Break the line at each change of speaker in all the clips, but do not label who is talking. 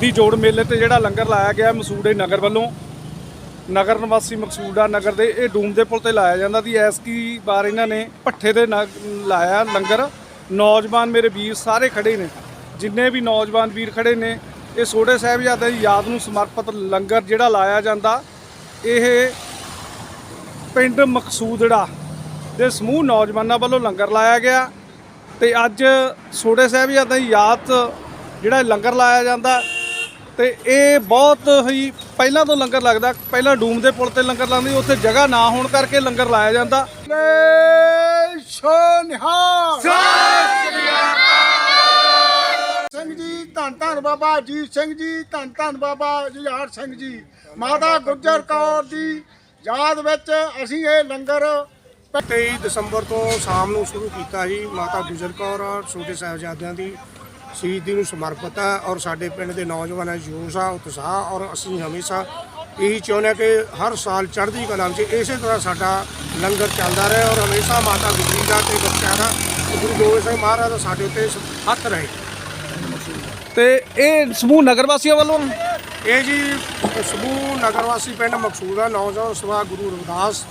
ਦੀ ਜੋੜ ਮੇਲੇ ਤੇ ਜਿਹੜਾ ਲੰਗਰ ਲਾਇਆ ਗਿਆ ਮਸੂੜੇ ਨਗਰ ਵੱਲੋਂ, ਨਗਰ ਨਿਵਾਸੀ ਮਕਸੂੜਾ ਨਗਰ ਦੇ, ਇਹ ਡੂਮ ਦੇ ਪੁਲ ਤੇ ਲਾਇਆ ਜਾਂਦਾ ਦੀ ਐਸਕੀ ਵਾਰ ਇਹਨਾਂ ਨੇ ਭੱਠੇ ਦੇ ਨਗ- ਲਾਇਆ ਲੰਗਰ। ਨੌਜਵਾਨ ਮੇਰੇ ਵੀਰ ਸਾਰੇ ਖੜੇ ਨੇ। ਜਿੰਨੇ ਵੀ ਨੌਜਵਾਨ ਵੀਰ ਖੜੇ ਨੇ, ਇਹ ਸੋਡੇ ਸਾਹਿਬਜ਼ਾਦੇ ਦੀ ਯਾਦ ਨੂੰ ਸਮਰਪਿਤ ਲੰਗਰ ਜਿਹੜਾ ਲਾਇਆ ਜਾਂਦਾ, ਇਹ ਪਿੰਡ ਮਕਸੂਦੜਾ ਦੇ ਸਮੂਹ ਨੌਜਵਾਨਾਂ ਵੱਲੋਂ ਲੰਗਰ ਲਾਇਆ ਗਿਆ। ਤੇ ਅੱਜ ਸੋਡੇ ਸਾਹਿਬਜ਼ਾਦੇ ਦੀ ਯਾਦ ਜਿਹੜਾ ਲੰਗਰ ਲਾਇਆ ਜਾਂਦਾ ਤੇ ਇਹ ਬਹੁਤ ਹੀ ਪਹਿਲਾਂ ਤੋਂ ਲੰਗਰ ਲੱਗਦਾ ਪਹਿਲਾਂ ਡੂਮ ਦੇ ਪੁਲ ਤੇ ਲੰਗਰ ਲਾਉਂਦੇ ਉੱਥੇ ਜਗ੍ਹਾ ਨਾ ਹੋਣ ਕਰਕੇ ਲੰਗਰ ਲਾਇਆ ਜਾਂਦਾ।
ਸਿੰਘ ਜੀ ਧੰਨ ਧੰਨ ਬਾਬਾ ਅਜੀਤ ਸਿੰਘ ਜੀ ਧੰਨ ਧੰਨ ਬਾਬਾ ਜੁਝਾਰ ਸਿੰਘ ਜੀ। ਮਾਤਾ ਗੁਜਰ ਕੌਰ ਦੀ ਯਾਦ ਵਿੱਚ ਅਸੀਂ ਇਹ ਲੰਗਰ 23 ਦਸੰਬਰ ਤੋਂ ਸ਼ਾਮ ਨੂੰ ਸ਼ੁਰੂ ਕੀਤਾ ਜੀ ਮਾਤਾ ਗੁਜਰ ਕੌਰ ਛੋਟੇ ਸਾਹਿਬਜ਼ਾਦਿਆਂ ਦੀ ਸ਼ਹੀਦੀ ਨੂੰ ਸਮਰਪਿਤ ਹੈ ਔਰ ਸਾਡੇ ਪਿੰਡ ਦੇ ਨੌਜਵਾਨਾਂ ਜੋਸ਼ ਆ ਉਤਸ਼ਾਹ ਔਰ ਅਸੀਂ ਹਮੇਸ਼ਾ ਇਹੀ ਚਾਹੁੰਦੇ ਹਾਂ ਕਿ ਹਰ ਸਾਲ ਚੜ੍ਹਦੀ ਕਲਾ ਵਿੱਚ ਇਸੇ ਤਰ੍ਹਾਂ ਸਾਡਾ ਲੰਗਰ ਚੱਲਦਾ ਰਹੇ ਔਰ ਹਮੇਸ਼ਾ ਮਾਤਾ ਗੁਜਰੀ ਦਾ ਤੇ ਬੱਚਿਆਂ ਦਾ ਗੁਰੂ ਗੋਬਿੰਦ ਸਿੰਘ ਮਹਾਰਾਜ ਦਾ ਸਾਡੇ ਉੱਤੇ ਹੱਥ ਰਹੇ।
ਤੇ ਇਹ ਸਮੂਹ ਨਗਰ ਵਾਸੀਆਂ ਵੱਲੋਂ?
ਇਹ ਜੀ ਸਮੂਹ ਨਗਰ ਵਾਸੀ ਪਿੰਡ ਮਕਸੂਦਾ ਨੌਜਵਾਨ ਸਭਾ ਗੁਰੂ ਰਵਿਦਾਸ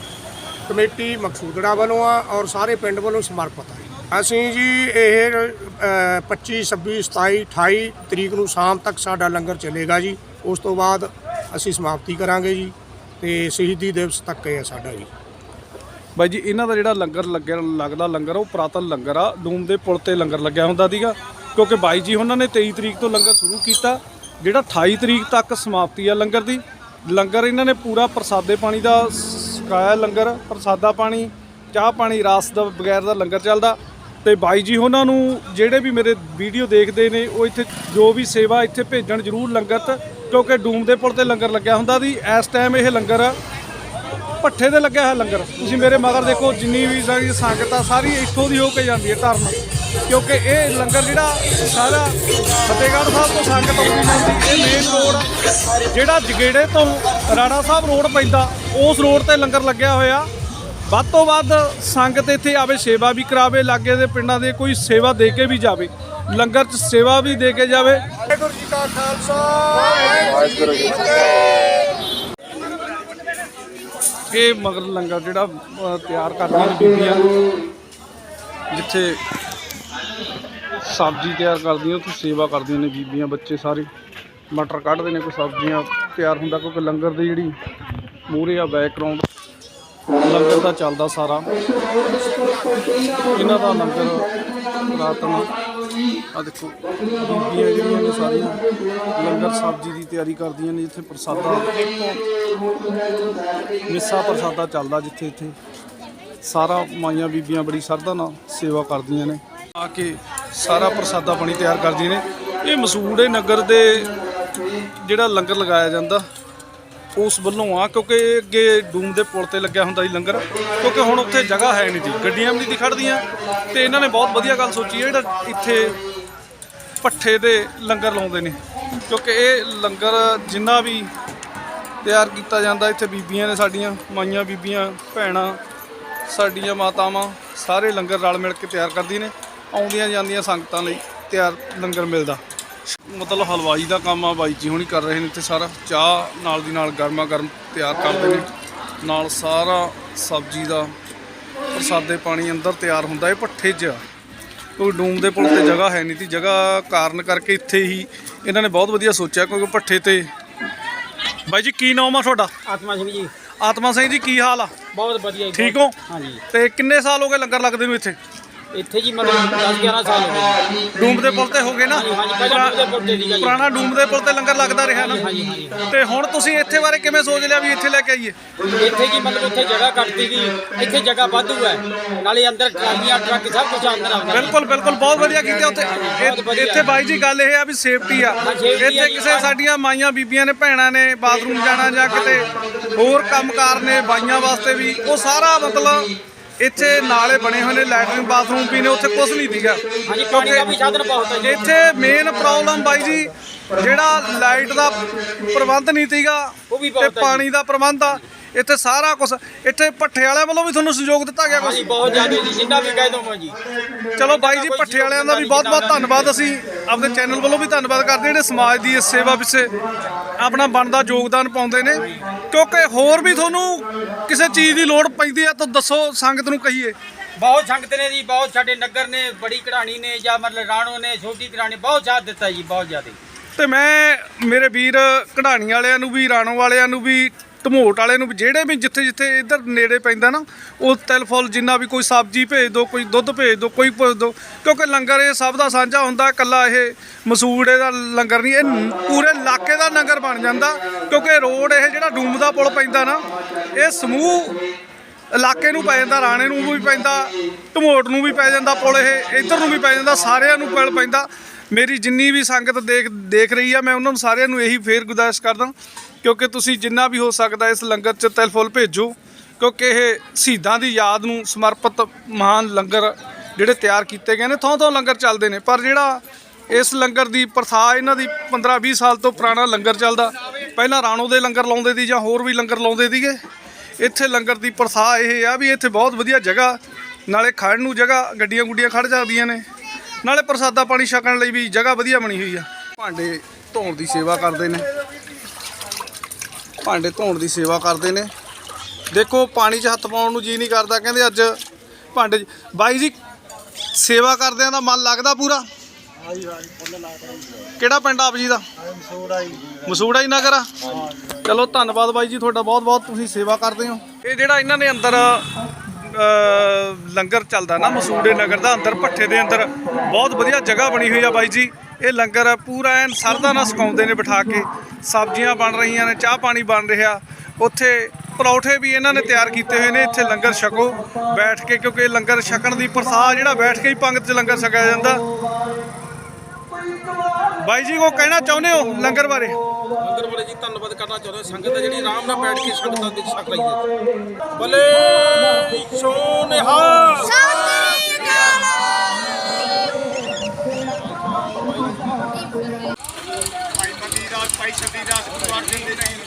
ਕਮੇਟੀ ਮਕਸੂਦੜਾ ਵੱਲੋਂ ਆ ਔਰ ਸਾਰੇ ਪਿੰਡ ਵੱਲੋਂ ਸਮਰਪਿਤ ਹੈ। ਅਸੀਂ ਜੀ ਇਹ ਅ, 25 26 27 28 ਤਰੀਕ ਨੂੰ ਸ਼ਾਮ ਤੱਕ ਸਾਡਾ ਲੰਗਰ ਚੱਲੇਗਾ ਜੀ। ਉਸ ਤੋਂ ਬਾਅਦ ਅਸੀਂ ਸਮਾਪਤੀ ਕਰਾਂਗੇ ਜੀ ਤੇ ਸ਼ਹੀਦੀ ਦਿਵਸ ਤੱਕ ਇਹ ਹੈ ਸਾਡਾ ਜੀ।
ਬਾਈ ਜੀ ਇਹਨਾਂ ਦਾ ਜਿਹੜਾ ਲੰਗਰ ਲੱਗਿਆ ਲੱਗਦਾ ਲੰਗਰ ਉਹ ਪ੍ਰਾਤਨ ਲੰਗਰ ਆ। ਡੂਮ ਦੇ ਪੁਲ ਤੇ ਲੰਗਰ ਲੱਗਿਆ ਹੁੰਦਾ ਸੀਗਾ। ਕਿਉਂਕਿ ਬਾਈ ਜੀ ਉਹਨਾਂ ਨੇ 23 ਤਰੀਕ ਤੋਂ ਲੰਗਰ ਸ਼ੁਰੂ ਕੀਤਾ। ਜਿਹੜਾ 28 ਤਰੀਕ ਤੱਕ ਸਮਾਪਤੀ ਆ ਲੰਗਰ ਦੀ। ਲੰਗਰ ਇਹਨਾਂ ਨੇ ਪੂਰਾ ਪ੍ਰਸਾਦੇ ਪਾਣੀ ਦਾ ਸਕਾਇਆ ਲੰਗਰ ਪ੍ਰਸਾਦਾ ਪਾਣੀ ਚਾਹ ਪਾਣੀ ਰਾਸ ਦਾ ਬਗੈਰ ਦਾ ਲੰਗਰ ਚੱਲਦਾ। ਤੇ ਬਾਈ ਜੀ ਉਹਨਾਂ ਨੂੰ ਜਿਹੜੇ ਵੀ ਮੇਰੇ ਵੀਡੀਓ ਦੇਖਦੇ ਨੇ, ਉਹ ਇੱਥੇ ਜੋ ਵੀ ਸੇਵਾ ਇੱਥੇ ਭੇਜਣ ਜ਼ਰੂਰ ਲੰਗਰ 'ਚ ਕਿਉਂਕਿ ਡੂਮ ਦੇ ਪੁਲ ਤੇ ਲੰਗਰ ਲੱਗਿਆ ਹੁੰਦਾ ਦੀ ਇਸ ਟਾਈਮ ਇਹ ਲੰਗਰ ਭੱਠੇ ਤੇ ਲੱਗਿਆ ਹੋਇਆ ਲੰਗਰ। ਤੁਸੀਂ ਮੇਰੇ ਮਗਰ ਦੇਖੋ, ਜਿੰਨੀ ਵੀ ਸਾਰੀ ਸੰਗਤ ਆ ਸਾਰੀ ਇੱਥੋਂ ਦੀ ਹੋ ਕੇ ਜਾਂਦੀ ਹੈ ਧਰਮ। ਕਿਉਂਕਿ ਇਹ ਲੰਗਰ ਜਿਹੜਾ ਸਾਰਾ ਫਤਿਹਗੜ੍ਹ ਸਾਹਿਬ ਤੋਂ ਸੰਗਤ ਆਉਂਦੀ ਜਾਂਦੀ, ਇਹ ਮੇਨ ਰੋਡ ਜਿਹੜਾ ਜਗੇੜੇ ਤੋਂ ਰਾਣਾ ਸਾਹਿਬ ਰੋਡ ਪੈਂਦਾ, ਉਸ ਰੋਡ ਤੇ ਲੰਗਰ ਲੱਗਿਆ ਹੋਇਆ। ਵੱਧ ਤੋਂ ਵੱਧ ਸੰਗਤ ਇੱਥੇ ਆਵੇ ਸੇਵਾ ਵੀ ਕਰਾਵੇ ਲਾਗੇ ਦੇ ਪਿੰਡਾਂ ਦੇ ਕੋਈ ਸੇਵਾ ਦੇ ਕੇ ਵੀ ਜਾਵੇ ਲੰਗਰ 'ਚ ਸੇਵਾ ਵੀ ਦੇ ਕੇ ਜਾਵੇ।
ਵਾਹਿਗੁਰੂ ਜੀ ਕਾ ਖਾਲਸਾ ਵਾਹਿਗੁਰੂ ਜੀ ਕੀ ਫਤਿਹ।
ਇਹ ਮਗਰ ਲੰਗਰ ਜਿਹੜਾ ਤਿਆਰ ਕਰਦੀਆਂ ਨੇ ਬੀਬੀਆਂ ਜਿੱਥੇ ਸਬਜ਼ੀ ਤਿਆਰ ਕਰਦੀਆਂ ਉੱਥੇ ਸੇਵਾ ਕਰਦੀਆਂ ਨੇ ਬੀਬੀਆਂ ਬੱਚੇ ਸਾਰੇ। ਮਟਰ ਕੱਢਦੇ ਨੇ ਕੋਈ ਸਬਜ਼ੀਆਂ ਤਿਆਰ ਹੁੰਦਾ ਕਿਉਂਕਿ ਲੰਗਰ ਦੀ ਜਿਹੜੀ ਮੂਹਰੇ ਆ ਬੈਕਗ੍ਰਾਉਂਡ ਲੰਗਰ ਦਾ ਚੱਲਦਾ ਸਾਰਾ। ਇਹਨਾਂ ਦਾ ਲੰਗਰ ਰਾਤ ਨੂੰ ਆ ਦੇਖੋ, ਬੀਬੀਆਂ ਜਿਹੜੀਆਂ ਨੇ ਸਾਰੀਆਂ, ਲੰਗਰ ਸਬਜ਼ੀ ਦੀ ਤਿਆਰੀ ਕਰਦੀਆਂ ਨੇ ਜਿੱਥੇ ਪ੍ਰਸਾਦਾ, ਮਿੱਸਾ ਪ੍ਰਸਾਦਾ ਚੱਲਦਾ ਜਿੱਥੇ ਇੱਥੇ। ਸਾਰਾ ਮਾਈਆਂ ਬੀਬੀਆਂ ਬੜੀ ਸਰਦਾ ਨਾਲ ਸੇਵਾ ਕਰਦੀਆਂ ਨੇ। ਆ ਕੇ ਸਾਰਾ ਪ੍ਰਸਾਦਾ ਪਾਣੀ ਤਿਆਰ ਕਰਦੀਆਂ ਨੇ। ਇਹ ਮਸੂੜੇ ਨਗਰ ਦੇ ਜਿਹੜਾ ਲੰਗਰ ਲਗਾਇਆ ਜਾਂਦਾ ਉਸ ਵੱਲੋਂ ਆ, ਕਿਉਂਕਿ ਇਹ ਅੱਗੇ ਡੂਮ ਦੇ ਪੁਲ ਤੇ ਲੱਗਿਆ ਹੁੰਦਾ ਸੀ ਲੰਗਰ, ਕਿਉਂਕਿ ਹੁਣ ਉੱਥੇ ਜਗ੍ਹਾ ਹੈ ਨਹੀਂ ਜੀ। ਗੱਡੀਆਂ ਵੀ ਨਹੀਂ ਦੀ ਖੜਦੀਆਂ ਤੇ ਇਹਨਾਂ ਨੇ ਬਹੁਤ ਵਧੀਆ ਗੱਲ ਸੋਚੀ ਹੈ, ਜਿਹੜਾ ਇੱਥੇ ਪੱਠੇ ਦੇ ਲੰਗਰ ਲਾਉਂਦੇ ਨੇ। ਕਿਉਂਕਿ ਇਹ ਲੰਗਰ ਜਿੰਨਾ ਵੀ ਤਿਆਰ ਕੀਤਾ ਜਾਂਦਾ, ਇੱਥੇ ਬੀਬੀਆਂ ਨੇ ਸਾਡੀਆਂ, ਮਾਈਆਂ, ਬੀਬੀਆਂ, ਭੈਣਾਂ, ਸਾਡੀਆਂ ਮਾਤਾਵਾਂ, ਸਾਰੇ ਲੰਗਰ ਰਲ ਮਿਲ ਕੇ ਤਿਆਰ ਕਰਦੀਆਂ ਨੇ, ਆਉਂਦੀਆਂ ਜਾਂਦੀਆਂ ਸੰਗਤਾਂ ਲਈ ਤਿਆਰ ਲੰਗਰ ਮਿਲਦਾ। ਮਤਲਬ ਹਲਵਾਈ ਦਾ ਕੰਮ ਆ ਬਾਈ ਜੀ ਹੁਣੀ ਕਰ ਰਹੇ ਨੇ ਇੱਥੇ ਸਾਰਾ। ਚਾਹ ਨਾਲ ਦੀ ਨਾਲ ਗਰਮਾ ਗਰਮ ਤਿਆਰ ਕਰਦੇ ਨੇ ਨਾਲ ਸਾਰਾ ਸਬਜ਼ੀ ਦਾ ਪ੍ਰਸਾਦੇ ਪਾਣੀ ਅੰਦਰ ਤਿਆਰ ਹੁੰਦਾ ਇਹ ਭੱਠੇ 'ਚ। ਕੋਈ ਡੂਮ ਦੇ ਪੁਲ ਤੇ ਜਗ੍ਹਾ ਹੈ ਨਹੀਂ ਤੀ। ਜਗ੍ਹਾ ਕਾਰਨ ਕਰਕੇ ਇੱਥੇ ਹੀ ਇਹਨਾਂ ਨੇ ਬਹੁਤ ਵਧੀਆ ਸੋਚਿਆ ਕਿਉਂਕਿ ਭੱਠੇ ਤੇ ਬਾਈ ਜੀ ਕੀ ਨਾਮ ਆ ਤੁਹਾਡਾ?
ਆਤਮਾ ਸਿੰਘ ਜੀ।
ਆਤਮਾ ਸਿੰਘ ਜੀ ਕੀ ਹਾਲ ਆ?
ਬਹੁਤ ਵਧੀਆ
ਠੀਕ ਹੋ?
ਹਾਂਜੀ।
ਤੇ ਕਿੰਨੇ ਸਾਲ ਹੋ ਗਏ ਲੰਗਰ ਲੱਗਦੇ ਨੂੰ ਇੱਥੇ?
ਇੱਥੇ ਜੀ ਮਤਲਬ 10 11 ਸਾਲ ਹੋ ਗਏ।
ਡੂਮ ਦੇ ਪੁਲ ਤੇ ਹੋ ਗਏ ਨਾ।
ਹਾਂਜੀ ਹਾਂਜੀ ਪਹਿਲਾਂ ਡੂਮ ਦੇ ਪੁਲ ਤੇ ਸੀਗਾ ਜੀ।
ਪੁਰਾਣਾ ਡੂਮ ਦੇ ਪੁਲ ਤੇ ਲੰਗਰ ਲੱਗਦਾ ਰਿਹਾ ਨਾ।
ਹਾਂਜੀ ਹਾਂਜੀ
ਤੇ ਹੁਣ ਤੁਸੀਂ ਇੱਥੇ ਬਾਰੇ ਕਿਵੇਂ ਸੋਚ ਲਿਆ ਵੀ ਇੱਥੇ ਲੈ ਕੇ ਆਈਏ?
ਇੱਥੇ ਜੀ ਮਤਲਬ ਉੱਥੇ ਜਗ੍ਹਾ ਕੱਟਦੀ ਗਈ। ਇੱਥੇ ਜਗ੍ਹਾ ਵਾਧੂ ਹੈ। ਨਾਲੇ ਅੰਦਰ ਟਰਾਲੀਆਂ ਟਰੱਕ ਸਭ ਕੁਝ ਅੰਦਰ ਆਉਂਦਾ।
ਬਿਲਕੁਲ ਬਿਲਕੁਲ। ਬਹੁਤ ਵਧੀਆ ਕੀਤਾ ਉੱਥੇ। ਇਹ-। ਇੱਥੇ ਬਾਈ ਜੀ ਗੱਲ ਇਹ ਆ ਵੀ ਸੇਫਟੀ ਆ। ਇੱਥੇ। ਕਿਸੇ ਸਾਡੀਆਂ ਮਾਈਆਂ ਬੀਬੀਆਂ ਨੇ ਭੈਣਾਂ ਨੇ ਬਾਥਰੂਮ ਜਾਣਾ ਜਾਂ ਕਿਤੇ ਹੋਰ ਕੰਮਕਾਰ ਨੇ ਬਾਈਆਂ ਵਾਸਤੇ ਵੀ ਉਹ ਸਾਰਾ ਮਤਲਬ ਇੱਥੇ ਨਾਲੇ ਬਣੇ ਹੋਏ ਨੇ ਲੈਟਰਿਨ ਬਾਥਰੂਮ ਵੀ ਨੇ ਉੱਥੇ ਕੁਝ ਨਹੀਂ ਦੀਗਾ
ਪਾਣੀ ਦਾ ਵੀ ਸਾਧਨ ਬਹੁਤ ਹੈ ਜੀ।
ਇੱਥੇ ਮੇਨ ਪ੍ਰੋਬਲਮ ਬਾਈ ਜੀ ਜਿਹੜਾ ਲਾਈਟ ਦਾ ਪ੍ਰਬੰਧ ਨਹੀਂ ਸੀਗਾ
ਉਹ ਵੀ
ਤੇ
ਹੈ ਜੀ।
ਪਾਣੀ ਦਾ ਪ੍ਰਬੰਧ ਆ ਇੱਥੇ ਸਾਰਾ ਕੁਝ ਇੱਥੇ ਭੱਠੇ ਵਾਲਿਆਂ ਵੱਲੋਂ ਵੀ ਤੁਹਾਨੂੰ ਸਹਿਯੋਗ ਦਿੱਤਾ ਗਿਆ
ਹਾਂਜੀ
ਕੁਝ
ਬਹੁਤ ਜ਼ਿਆਦਾ ਜੀ ਜਿੰਨਾ ਵੀ ਕਹਿ ਦਵਾਂ ਜੀ।
ਚਲੋ ਬਾਈ ਜੀ ਭੱਠੇ ਵਾਲਿਆਂ ਦਾ ਵੀ ਬਹੁਤ ਬਹੁਤ ਧੰਨਵਾਦ ਅਸੀਂ ਆਪਣੇ ਚੈਨਲ ਵੱਲੋਂ ਵੀ ਧੰਨਵਾਦ ਕਰਦੇ ਜਿਹੜੇ ਸਮਾਜ ਦੀ ਇਸ ਸੇਵਾ ਪਿੱਛੇ ਆਪਣਾ ਬਣਦਾ ਯੋਗਦਾਨ ਪਾਉਂਦੇ ਨੇ। ਕਿਉਂਕਿ ਹੋਰ ਵੀ ਤੁਹਾਨੂੰ ਕਿਸੇ ਚੀਜ਼ ਦੀ ਲੋੜ ਪੈਂਦੀ ਆ ਤਾਂ ਦੱਸੋ ਸੰਗਤ ਨੂੰ ਕਹੀਏ।
ਬਹੁਤ ਸੰਗਤ ਨੇ ਜੀ ਬਹੁਤ ਸਾਡੇ ਨਗਰ ਨੇ ਬੜੀ ਕਢਾਣੀ ਨੇ ਜਾਂ ਮਤਲਬ ਰਾਣੋ ਨੇ ਛੋਟੀ ਕਢਾਣੀ ਬਹੁਤ ਸਾਥ ਦਿੱਤਾ ਜੀ ਬਹੁਤ ਜ਼ਿਆਦਾ।
ਤੇ ਮੈਂ ਮੇਰੇ ਵੀਰ ਕਢਾਣੀ ਵਾਲਿਆਂ ਨੂੰ ਵੀ ਰਾਣੋ ਵਾਲਿਆਂ ਨੂੰ ਵੀ ਧਮੋਟ ਵਾਲੇ ਨੂੰ ਵੀ ਜਿਹੜੇ ਵੀ ਜਿੱਥੇ ਜਿੱਥੇ ਇੱਧਰ ਨੇੜੇ ਪੈਂਦਾ ਨਾ, ਉਹ ਤਿਲ ਫੁੱਲ ਜਿੰਨਾ ਵੀ ਕੋਈ ਸਬਜ਼ੀ ਭੇਜ ਦਿਓ ਕੋਈ ਦੁੱਧ ਭੇਜ ਦਿਓ ਕੋਈ ਭੇਜ ਦਿਓ ਕਿਉਂਕਿ ਲੰਗਰ ਇਹ ਸਭ ਦਾ ਸਾਂਝਾ ਹੁੰਦਾ, ਇਕੱਲਾ ਇਹ ਮਸੂੜੇ ਦਾ ਲੰਗਰ ਨਹੀਂ, ਇਹ ਪੂਰੇ ਇਲਾਕੇ ਦਾ ਲੰਗਰ ਬਣ ਜਾਂਦਾ, ਕਿਉਂਕਿ ਰੋਡ ਇਹ ਜਿਹੜਾ ਡੂਮ ਦਾ ਪੁਲ ਪੈਂਦਾ ਨਾ, ਇਹ ਸਮੂਹ ਇਲਾਕੇ ਨੂੰ ਪੈ ਜਾਂਦਾ, ਰਾਣੇ ਨੂੰ ਵੀ ਪੈਂਦਾ ਢਮੋਟ ਨੂੰ ਵੀ ਪੈ ਜਾਂਦਾ ਪੁਲ ਇਹ, ਇੱਧਰ ਨੂੰ ਵੀ ਪੈ ਜਾਂਦਾ, ਸਾਰਿਆਂ ਨੂੰ ਪੁਲ ਪੈਂਦਾ ਮੇਰੀ ਜਿੰਨੀ ਵੀ ਸੰਗਤ ਦੇਖ ਦੇਖ ਰਹੀ ਆ, ਮੈਂ ਉਹਨਾਂ ਨੂੰ ਸਾਰਿਆਂ ਨੂੰ ਇਹੀ ਫੇਰ ਗੁਜ਼ਾਰਿਸ਼ ਕਰਦਾ ਕਿਉਂਕਿ ਤੁਸੀਂ ਜਿੰਨਾ ਵੀ ਹੋ ਸਕਦਾ ਇਸ ਲੰਗਰ 'ਚ ਤਿਲ ਫੁੱਲ ਭੇਜੋ, ਕਿਉਂਕਿ ਇਹ ਸ਼ਹੀਦਾਂ ਦੀ ਯਾਦ ਨੂੰ ਸਮਰਪਿਤ ਮਹਾਨ ਲੰਗਰ ਜਿਹੜੇ ਤਿਆਰ ਕੀਤੇ ਗਏ ਨੇ ਥਾਂ ਥਾਂ ਲੰਗਰ ਚੱਲਦੇ ਨੇ। ਪਰ ਜਿਹੜਾ ਇਸ ਲੰਗਰ ਦੀ ਪ੍ਰਥਾ, ਇਹਨਾਂ ਦੀ 15-20 ਸਾਲ ਤੋਂ ਪੁਰਾਣਾ ਲੰਗਰ ਚੱਲਦਾ, ਪਹਿਲਾਂ ਰਾਣੋ ਦੇ ਲੰਗਰ ਲਾਉਂਦੇ ਸੀ ਜਾਂ ਹੋਰ ਵੀ ਲੰਗਰ ਲਾਉਂਦੇ ਸੀਗੇ, ਇੱਥੇ ਲੰਗਰ ਦੀ ਪ੍ਰਥਾ ਇਹ ਆ ਵੀ ਇੱਥੇ ਬਹੁਤ ਵਧੀਆ ਜਗ੍ਹਾ, ਨਾਲੇ ਖੜਨ ਨੂੰ ਜਗ੍ਹਾ ਗੱਡੀਆਂ ਗੁੱਡੀਆਂ ਖੜ ਜਾਂਦੀਆਂ ਨੇ। ਨਾਲੇ ਪ੍ਰਸਾਦਾ ਪਾਣੀ ਛਕਣ ਲਈ ਵੀ ਜਗ੍ਹਾ ਵਧੀਆ ਬਣੀ ਹੋਈ ਆ। ਭਾਂਡੇ ਧੋਣ ਦੀ ਸੇਵਾ ਕਰਦੇ ਨੇ। ਭਾਂਡੇ ਧੋਣ ਦੀ ਸੇਵਾ ਕਰਦੇ ਨੇ। ਦੇਖੋ ਪਾਣੀ 'ਚ ਹੱਥ ਪਾਉਣ ਨੂੰ ਜੀ ਨਹੀਂ ਕਰਦਾ। ਕਹਿੰਦੇ ਅੱਜ ਭਾਂਡੇ ਬਾਈ ਜੀ ਸੇਵਾ ਕਰਦਿਆਂ ਦਾ ਮਨ ਲੱਗਦਾ ਪੂਰਾ? ਕਿਹੜਾ ਪਿੰਡ ਆਪ ਜੀ ਦਾ? ਮਸੂੜਾ ਹੀ ਨਗਰ ਆ। ਚਲੋ ਧੰਨਵਾਦ ਬਾਈ ਜੀ ਤੁਹਾਡਾ ਬਹੁਤ ਬਹੁਤ ਤੁਸੀਂ ਸੇਵਾ ਕਰਦੇ ਹੋ। ਇਹ ਜਿਹੜਾ ਇਹਨਾਂ ਨੇ ਅੰਦਰ ਲੰਗਰ ਚੱਲਦਾ ਨਾ ਮਸੂੜੇ ਨਗਰ ਦਾ, ਅੰਦਰ ਭੱਠੇ ਦੇ ਅੰਦਰ। ਬਹੁਤ ਵਧੀਆ ਜਗ੍ਹਾ ਬਣੀ ਹੋਈ ਆ ਬਾਈ ਜੀ। ਇਹ ਲੰਗਰ ਪੂਰਾ ਐਨ ਸਰਦਾ ਨਾਲ ਸੁਕਾਉਂਦੇ ਨੇ ਬਿਠਾ ਕੇ। ਸਬਜ਼ੀਆਂ ਬਣ ਰਹੀਆਂ ਨੇ, ਚਾਹ ਪਾਣੀ ਬਣ ਰਿਹਾ। ਉੱਥੇ ਪਰੌਠੇ ਵੀ ਇਹਨਾਂ ਨੇ ਤਿਆਰ ਕੀਤੇ ਹੋਏ ਨੇ, ਇੱਥੇ ਲੰਗਰ ਛਕੋ। ਬੈਠ ਕੇ, ਕਿਉਂਕਿ ਲੰਗਰ ਛਕਣ ਦੀ ਪ੍ਰਥਾ ਜਿਹੜਾ ਬੈਠ ਕੇ ਹੀ ਪੰਗਤ 'ਚ ਲੰਗਰ ਛਕਿਆ ਜਾਂਦਾ। ਬਾਈ ਜੀ ਕੋ ਕਹਿਣਾ ਚਾਹੁੰਦੇ ਹੋ ਲੰਗਰ ਬਾਰੇ?
ਲੰਗਰ ਵਾਲੇ ਜੀ ਧੰਨਵਾਦ ਕਰਨਾ ਚਾਹੁੰਦੇ ਹਾਂ। ਸੰਗਤ ਹੈ ਜਿਹੜੀ ਆਰਾਮ ਨਾਲ ਬੈਠ ਕੇ ਸੰਗਤਾਂ ਦੀ ਛਕ ਰਹੀ ਹੈ। ਬਲੇ ਸੋਨਿਹਾ
ਭਾਈ ਮਤੀ ਦਾਸ ਭਾਈ ਛੱਤੀ ਦਾਸ ਗੁਰਦੁਆਰ ਸਿੰਘ ਦੇ ਨਹੀਂ।